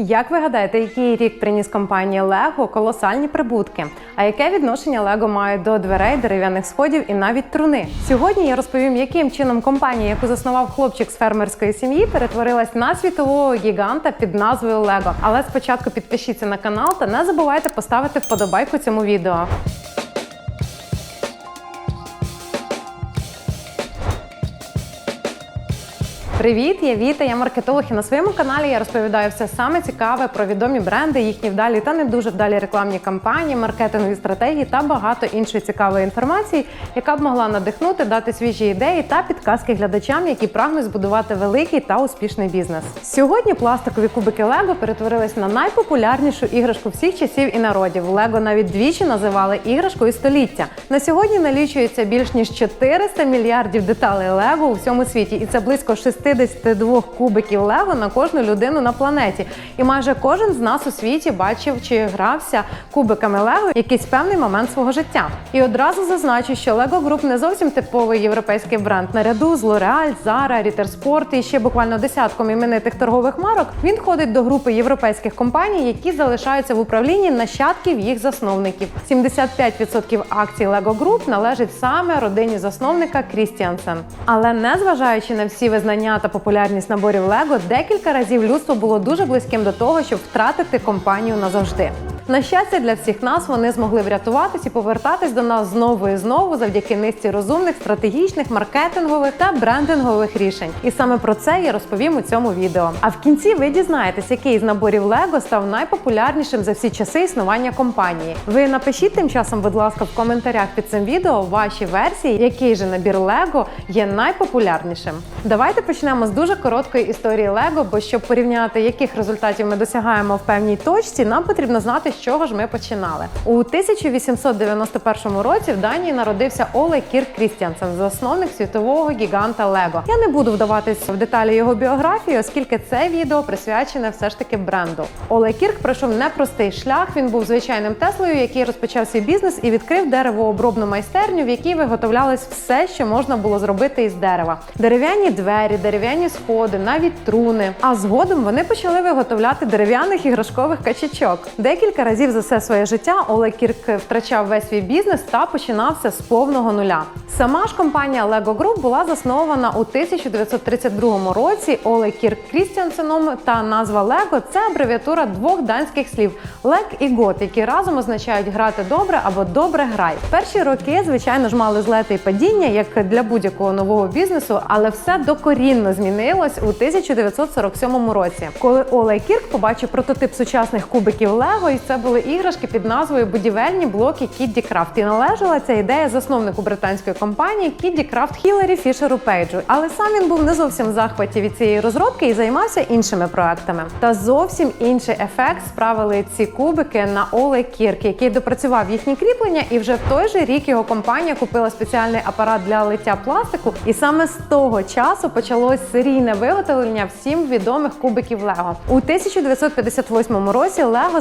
Як ви гадаєте, який рік приніс компанії Lego колосальні прибутки? А яке відношення Lego має до дверей, дерев'яних сходів і навіть труни? Сьогодні я розповім, яким чином компанія, яку заснував хлопчик з фермерської сім'ї, перетворилась на світового гіганта під назвою Lego. Але спочатку підпишіться на канал та не забувайте поставити вподобайку цьому відео. Привіт, я Віта, я маркетолог і на своєму каналі я розповідаю все саме цікаве про відомі бренди, їхні вдалі та не дуже вдалі рекламні кампанії, маркетингові стратегії та багато іншої цікавої інформації, яка б могла надихнути, дати свіжі ідеї та підказки глядачам, які прагнуть збудувати великий та успішний бізнес. Сьогодні пластикові кубики Лего перетворились на найпопулярнішу іграшку всіх часів і народів. Лего навіть двічі називали іграшкою століття. На сьогодні налічується більш ніж 400 мільярдів деталей Лего у всьому світі, і це близько 62 кубиків Лего на кожну людину на планеті. І майже кожен з нас у світі бачив чи грався кубиками Лего якийсь певний момент свого життя. І одразу зазначу, що Lego Group не зовсім типовий європейський бренд. Наряду з L'Oreal, Zara, Ritter і ще буквально десятком іменитих торгових марок. Він входить до групи європейських компаній, які залишаються в управлінні нащадків їх засновників. 75% акцій Lego Group належить саме родині засновника Крістіансен. Але незважаючи на всі визнання та популярність наборів Лего декілька разів людство було дуже близьким до того, щоб втратити компанію назавжди. На щастя, для всіх нас вони змогли врятуватись і повертатись до нас знову і знову завдяки низці розумних, стратегічних, маркетингових та брендингових рішень. І саме про це я розповім у цьому відео. А в кінці ви дізнаєтесь, який з наборів Lego став найпопулярнішим за всі часи існування компанії. Ви напишіть тим часом, будь ласка, в коментарях під цим відео ваші версії, який же набір Lego є найпопулярнішим. Давайте почнемо з дуже короткої історії Lego, бо щоб порівняти, яких результатів ми досягаємо в певній точці, нам потрібно знати, з чого ж ми починали. У 1891 році в Данії народився Оле Кірк Крістіансен, засновник світового гіганта Лего. Я не буду вдаватись в деталі його біографії, оскільки це відео присвячене все ж таки бренду. Оле Кірк пройшов непростий шлях. Він був звичайним Теслою, який розпочав свій бізнес і відкрив деревообробну майстерню, в якій виготовлялось все, що можна було зробити із дерева: дерев'яні двері, дерев'яні сходи, навіть труни. А згодом вони почали виготовляти дерев'яних іграшкових качечок. Декілька разів за все своє життя Олег Кірк втрачав весь свій бізнес та починався з повного нуля. Сама ж компанія Lego Group була заснована у 1932 році Оле Кірк Крістіансеном та назва Lego – це абревіатура двох данських слів лек і гот, які разом означають грати добре або добре грай. Перші роки, звичайно ж, мали злети і падіння, як для будь-якого нового бізнесу, але все докорінно змінилось у 1947 році, коли Оле Кірк побачив прототип сучасних кубиків Лего, і це були іграшки під назвою Будівельні блоки Кідді Крафт. І належала ця ідея засновнику британської компанії Кідді Крафт Хіларі Фішеру Пейджу. Але сам він був не зовсім в захваті від цієї розробки і займався іншими проектами. Та зовсім інший ефект справили ці кубики на Оле Кірк, який допрацював їхні кріплення, і вже в той же рік його компанія купила спеціальний апарат для лиття пластику. І саме з того часу почалось серійне виготовлення всім відомих кубиків Лего. У 1958 році Лего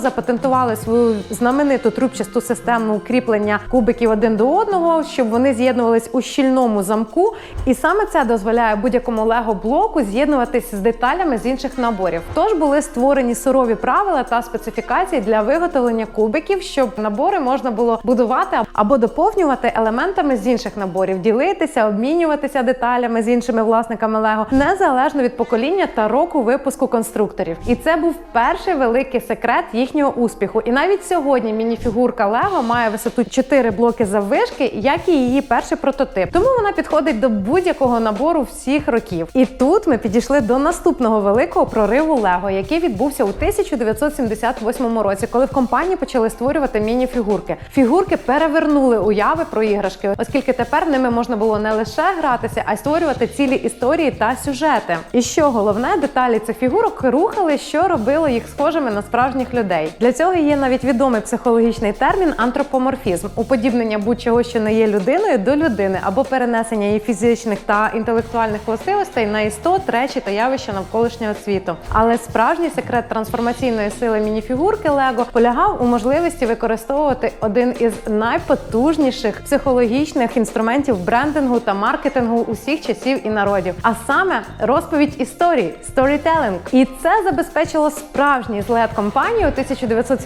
запатентували свою знамениту трубчасту систему кріплення кубиків один до одного, щоб вони з'єднувались у щільному замку. І саме це дозволяє будь-якому Лего блоку з'єднуватись з деталями з інших наборів. Тож були створені сурові правила та специфікації для виготовлення кубиків, щоб набори можна було будувати або доповнювати елементами з інших наборів, ділитися, обмінюватися деталями з іншими власниками Лего, незалежно від покоління та року випуску конструкторів. І це був перший великий секрет їхнього успіху. І навіть сьогодні мініфігурка Лего має висоту 4 блоки заввишки, як і її перший прототип. Тому вона підходить до будь-якого набору всіх років. І тут ми підійшли до наступного великого прориву Лего, який відбувся у 1978 році, коли в компанії почали створювати міні-фігурки. Фігурки перевернули уяви про іграшки, оскільки тепер ними можна було не лише гратися, а й створювати цілі історії та сюжети. І що головне, деталі цих фігурок рухали, що робило їх схожими на справжніх людей. Для цього є навіть відомий психологічний термін антропоморфізм уподібнення будь-чого, що не є людиною, до людини або перенесення її фізичних та інтелектуальних властивостей на істот, речі та явища навколишнього світу. Але справжній секрет трансформаційної сили мініфігурки Лего полягав у можливості використовувати один із найпотужніших психологічних інструментів брендингу та маркетингу усіх часів і народів, а саме розповідь історії storytelling. І це забезпечило справжній злет компанії у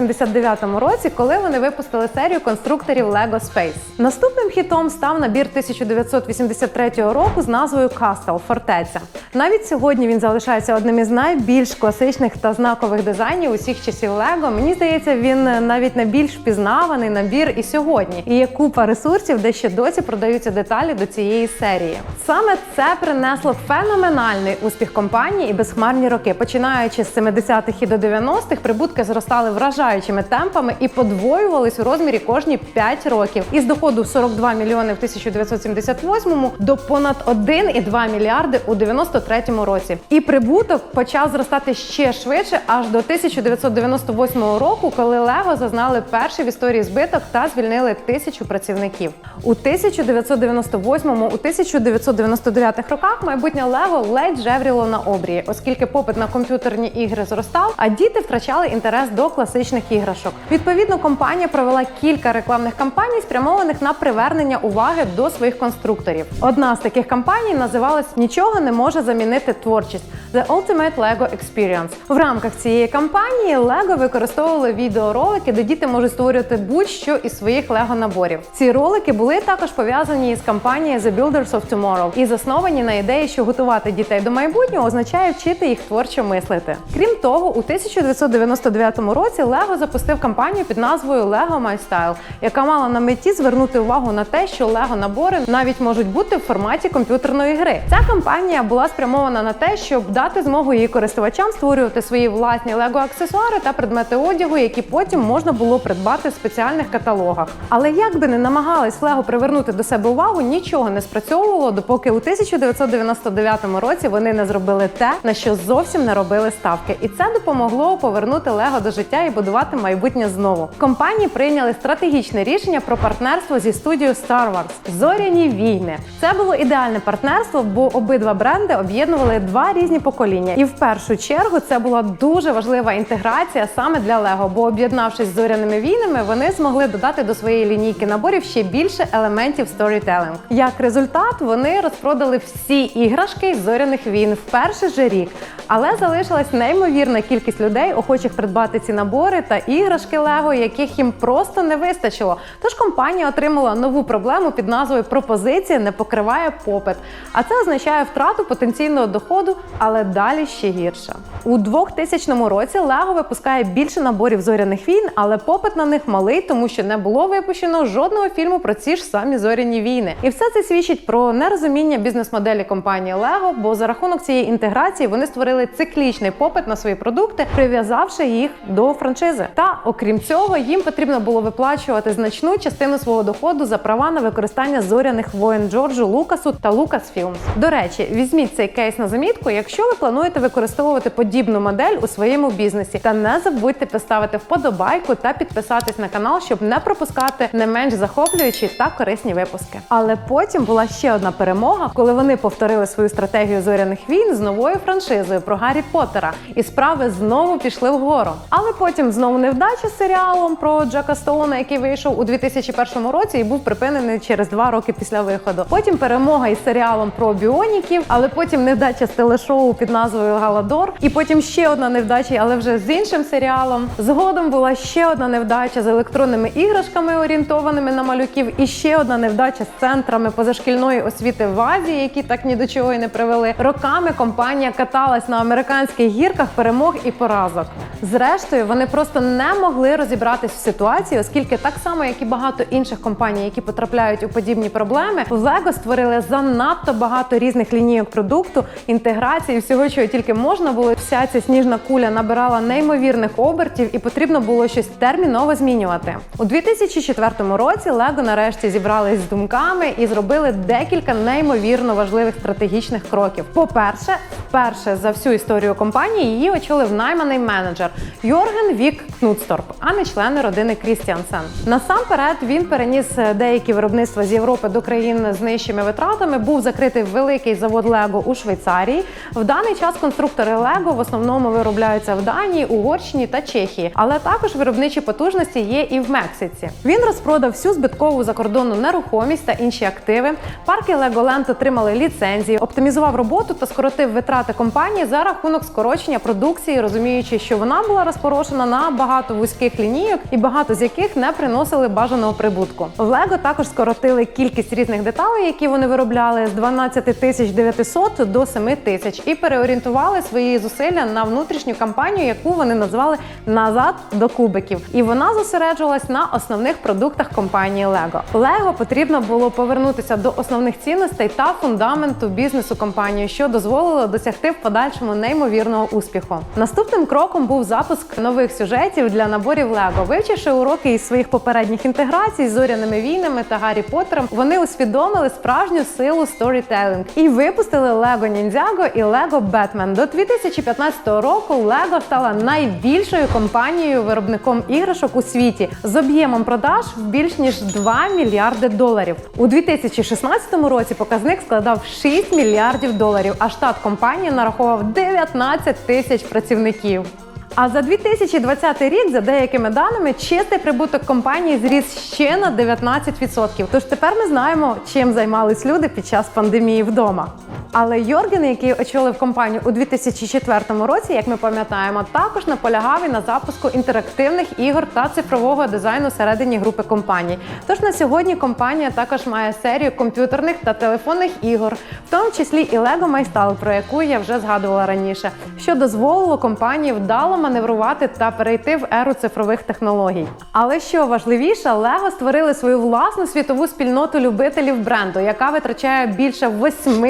1979 році, коли вони випустили серію конструкторів Lego Space. Наступним хітом став набір 1983 року з назвою Castle – Фортеця. Навіть сьогодні він залишається одним із найбільш класичних та знакових дизайнів усіх часів Lego. Мені здається, він навіть найбільш впізнаваний набір і сьогодні. І є купа ресурсів, де ще досі продаються деталі до цієї серії. Саме це принесло феноменальний успіх компанії і безхмарні роки. Починаючи з 70-х і до 90-х, прибутки зростали вражаючими темпами і подвоювались у розмірі кожні 5 років. Із доходу 42 мільйони в 1978-му до понад 1,2 мільярди у 93-му році. І прибуток почав зростати ще швидше, аж до 1998 року, коли Лего зазнали перший в історії збиток та звільнили тисячу працівників. У 1998 у 1999 роках майбутнє Лего ледь жевріло на обрії, оскільки попит на комп'ютерні ігри зростав, а діти втрачали інтерес до класичних іграшок. Відповідно, компанія провела кілька рекламних кампаній, спрямованих на привернення уваги до своїх конструкторів. Одна з таких кампаній називалась Нічого не може замінити творчість The Ultimate Lego Experience. В рамках цієї кампанії Lego використовували відеоролики, де діти можуть створювати будь-що із своїх Lego наборів. Ці ролики були також пов'язані із кампанією The Builders of Tomorrow і засновані на ідеї, що готувати дітей до майбутнього означає вчити їх творчо мислити. Крім того, у 1999 році Lego запустив кампанію під назвою Lego My Style, яка мала на меті звернути увагу на те, що Lego набори навіть можуть бути в форматі комп'ютерної гри. Ця кампанія була спрямована на те, щоб дати змогу її користувачам створювати свої власні Lego аксесуари та предмети одягу, які потім можна було придбати в спеціальних каталогах. Але як би не намагались Lego привернути до себе увагу, нічого не спрацьовувало, допоки у 1999 році вони не зробили те, на що зовсім не робили ставки, і це допомогло повернути Лего до життя і будувати майбутнє знову. Компанії прийняли стратегічне рішення про партнерство зі студією Star Wars Зоряні війни. Це було ідеальне партнерство, бо обидва бренди об'єднували два різні покоління. І в першу чергу це була дуже важлива інтеграція саме для Лего, бо об'єднавшись з зоряними війнами, вони змогли додати до своєї лінійки наборів ще більше елементів сторітелінг. Як результат, вони розпродали всі іграшки зоряних війн в перший же рік. Але залишилась неймовірна кількість людей, охочих придбати ці набори та іграшки Лего, яких їм просто не вистачило. Тож компанія отримала нову проблему під назвою Пропозиція не покриває попит. А це означає втрату потенційного доходу, але далі ще гірше. У 2000 році Лего випускає більше наборів зоряних війн, але попит на них малий, тому що не було випущено жодного фільму про ці ж самі зоряні війни. І все це свідчить про нерозуміння бізнес-моделі компанії Lego, бо за рахунок цієї інтеграції вони створили циклічний попит на свої продукти, прив'язавши їх до франшизи. Та окрім цього, їм потрібно було виплачувати значну частину свого доходу за права на використання зоряних воєн Джорджу Лукасу та Lucasfilms. До речі, візьміть цей кейс на замітку, якщо ви плануєте використовувати подібну модель у своєму бізнесі. Та не забудьте поставити вподобайку та підписатись на канал, щоб не пропускати не менш захоплюючі та корисні випуски. Але потім була ще одна перемога, коли вони повторили свою стратегію зоряних війн з новою франшизою про Гаррі Поттера, і справи знову пішли вгору. Але потім знову невдача з серіалом про Джека Стоуна, який вийшов у 2001 році і був припинений через два роки після виходу. Потім перемога із серіалом про біоніків, але потім невдача з телешоу під назвою Галадор. І потім ще одна невдача, але вже з іншим серіалом. Згодом була ще одна невдача з електронними іграшками, орієнтованими на малюків, і ще одна невдача з центрами позашкільної освіти в Азії, які так ні до чого й не привели. Роками компанія каталась на американських гірках перемог і поразок. Зрештою, вони просто не могли розібратись в ситуації, оскільки так само, як і багато інших компаній, які потрапляють у подібні проблеми, в Lego створили занадто багато різних лінійок продукту, інтеграції, всього, чого тільки можна було. Вся ця сніжна куля набирала неймовірних обертів, і потрібно було щось терміново змінювати. У 2004 році Lego нарешті зібрались з думками і зробили декілька неймовірно важливих стратегічних кроків. По-перше, вперше за всю історію компанії її очолив найманий менеджер Йорген Вік Кнутсторп, а не члени родини Крістіансен. Насамперед він переніс деякі виробництва з Європи до країн з нижчими витратами. Був закритий великий завод Лего у Швейцарії. В даний час конструктори Лего в основному виробляються в Данії, Угорщині та Чехії, але також виробничі потужності є і в Мексиці. Він розпродав всю збиткову закордонну нерухомість та інші активи. Парки Legoland отримали ліцензії, оптимізував роботу та скоротив витрати компанії за рахунок скорочення продукції, розуміючи, що вона була розпорошена на багато вузьких лінійок і багато з яких не приносили бажаного прибутку. В Лего також скоротили кількість різних деталей, які вони виробляли з 12 тисяч 900 до 7 тисяч, і переорієнтували свої зусилля на внутрішню кампанію, яку вони назвали назад до кубиків. І вона зосереджувалась на основних продуктах компанії Лего. Лего потрібно було повернутися до основних цінностей та фундаменту бізнесу компанії, що дозволило досягти в подальшому неймовірного успіху. Наступним кроком був запуск нових сюжетів для наборів Лего. Вивчивши уроки із своїх попередніх інтеграцій з зоряними війнами та Гаррі Поттером, вони усвідомили справжню силу сторітелінг і випустили Лего Ніндзяго і Лего Бетмен. До 2015 року Лего стала найбільшою компанією виробником іграшок у світі з об'ємом продаж в більш ніж 2 мільярди доларів. У 2016 році показник складав 6 мільярдів доларів, а штат компанії нараховував 19 тисяч працівників. А за 2020 рік, за деякими даними, чистий прибуток компанії зріс ще на 19%. Тож тепер ми знаємо, чим займались люди під час пандемії вдома. Але Йорген, який очолив компанію у 2004 році, як ми пам'ятаємо, також наполягав і на запуску інтерактивних ігор та цифрового дизайну всередині групи компаній. Тож на сьогодні компанія також має серію комп'ютерних та телефонних ігор, в тому числі і Lego MyStyle, про яку я вже згадувала раніше, що дозволило компанії вдало маневрувати та перейти в еру цифрових технологій. Але що важливіше, Lego створили свою власну світову спільноту любителів бренду, яка витрачає більше 8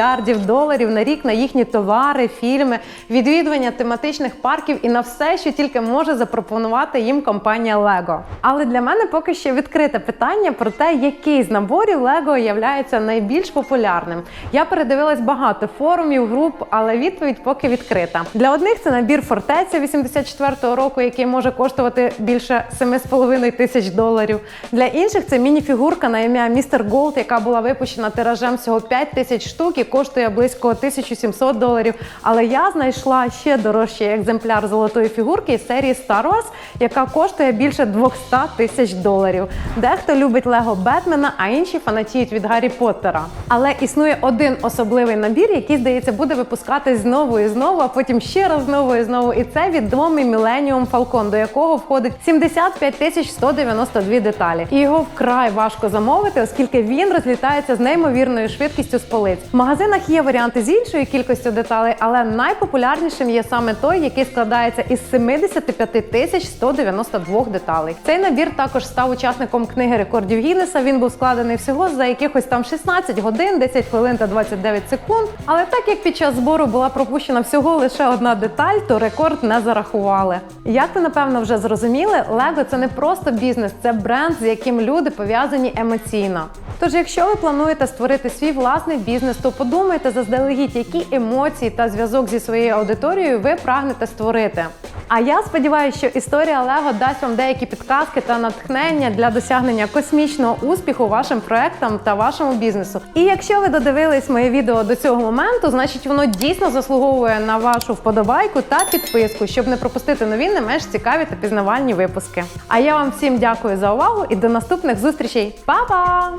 мільярдів доларів на рік на їхні товари, фільми, відвідування тематичних парків і на все, що тільки може запропонувати їм компанія Lego. Але для мене поки що відкрите питання про те, який з наборів Lego являється найбільш популярним. Я передивилась багато форумів, груп, але відповідь поки відкрита. Для одних це набір фортеця 84-го року, який може коштувати більше 7,5 тисяч доларів. Для інших це міні-фігурка на ім'я Містер Голд, яка була випущена тиражем всього 5 тисяч штук і коштує близько 1700 доларів. Але я знайшла ще дорожчий екземпляр золотої фігурки із серії Star Wars, яка коштує більше 200 тисяч доларів. Дехто любить Лего Бетмена, а інші фанатіють від Гаррі Поттера. Але існує один особливий набір, який, здається, буде випускатись знову і знову, а потім ще раз знову і знову. І це відомий Millennium Falcon, до якого входить 75 тисяч 192 деталі. І його вкрай важко замовити, оскільки він розлітається з неймовірною швидкістю з полиць. Магазинах є варіанти з іншою кількістю деталей, але найпопулярнішим є саме той, який складається із 75 тисяч 192 деталей. Цей набір також став учасником книги рекордів Гіннеса. Він був складений всього за якихось там 16 годин, 10 хвилин та 29 секунд. Але так як під час збору була пропущена всього лише одна деталь, то рекорд не зарахували. Як ви напевно вже зрозуміли, Лего це не просто бізнес, це бренд, з яким люди пов'язані емоційно. Тож, якщо ви плануєте створити свій власний бізнес, то подумайте заздалегідь, які емоції та зв'язок зі своєю аудиторією ви прагнете створити. А я сподіваюся, що історія Лего дасть вам деякі підказки та натхнення для досягнення космічного успіху вашим проектам та вашому бізнесу. І якщо ви додивились моє відео до цього моменту, значить воно дійсно заслуговує на вашу вподобайку та підписку, щоб не пропустити нові не менш цікаві та пізнавальні випуски. А я вам всім дякую за увагу і до наступних зустрічей. Па-па!